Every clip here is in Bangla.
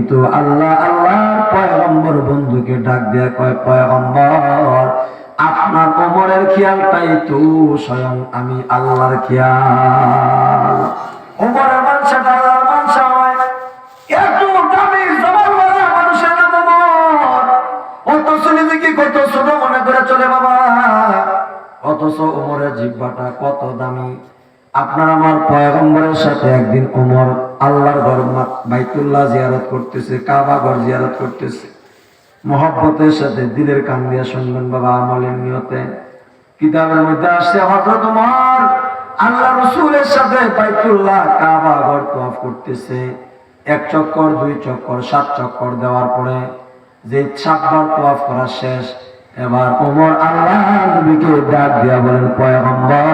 কিন্তু আল্লাহ আল্লাহর পয়গম্বর বন্ধুকে ডাক দেয়া কয়, পয়গম্বর, আপনার ওমরের খেয়ালটাই তো স্বয়ং আমি আল্লাহর খেয়াল। ওমরের আল্লাহর ছোট মনে করে চলে বাবা। অথচ কত দামি। আপনার আমার পয়গম্বরের সাথে একদিন ওমর আল্লাহর ঘর বাইতুল্লাহ জিয়ারত করতেছে, কাবা ঘর জিয়ারত করতেছে। মহব্বতের সাথে দিলের কান দিয়া শুনবেন বাবা আমলের নিয়তে। কিতাবের মধ্যে আসছে হযরত ওমর আল্লাহ রসুলের সাথে বাইতুল্লাহ কাবা ঘর তওয়াফ করতেছে। এক চক্কর, দুই চক্কর, সাত চক্কর দেওয়ার পরে যে সাতবার তওয়াফ করা শেষ, এবার ওমর আল্লাহ নবীকে ডাক দিয়া বলেন, পয়গম্বর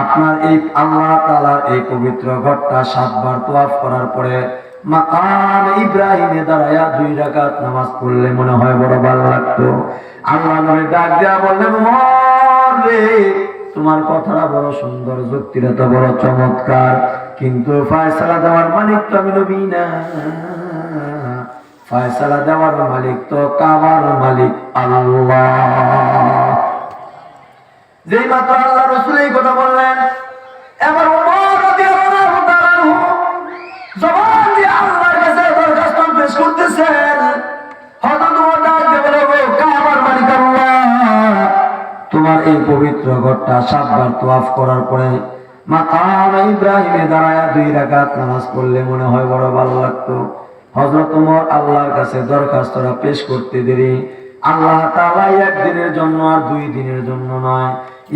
আপনার এই আল্লাহ তাআলার এই পবিত্র ঘরটা সাতবার তওয়াফ করার পরে মাকাম ইব্রাহিমে দুই রাকাত নামাজ পড়লে মনে হয় বড় ভালো লাগতো। আল্লাহ নবী ডাক দিয়া বললেন তোমার কথাটা বড় সুন্দর, যুক্তিটা তো বড় চমৎকার। কিন্তু ফয়সালা দেওয়ার মালিক তো আমি নবী না। ফয়সালা দেওয়ার মালিক তো কাবার মালিক আল্লাহ। যেই মাত্র আল্লাহ রসুল এই কথা বললেন এবার তোমার এই পবিত্র ঘরটা সাতবার তোয়াফ করার পরে মাকাম ইব্রাহিমে দাঁড়ায়া দুই রাকাত নামাজ পড়লে মনে হয় বড় ভালো লাগতো। হযরত ওমর আল্লাহর কাছে দরখাস্তটা পেশ করতে দেরি আল্লাহ তাআলা একদিনের জন্য আর দুই দিনের জন্য নয়।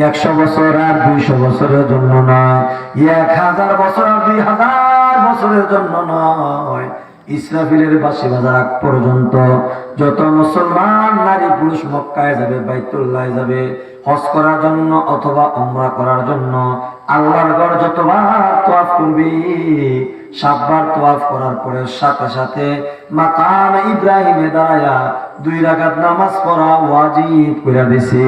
একশো বছর আর দুইশো বছরের জন্য নয়। এক হাজার বছর আর দুই হাজার বছরের জন্য নয়। ইসরাফিলের বাসি বাজার আগ পর্যন্ত যত মুসলমান, নারী, পুরুষ মক্কায় যাবে, বাইতুল্লাহ যাবে, হজ করার জন্য অথবা উমরা করার জন্য আল্লাহর ঘর যতবার তোয়াফ করবি, সাতবার তোয়াফ করার পরে সাথে সাথে মাকাম ইব্রাহিমে দাঁড়ায়া দুই রাকাত নামাজ পড়া ওয়াজিব করে দিছে।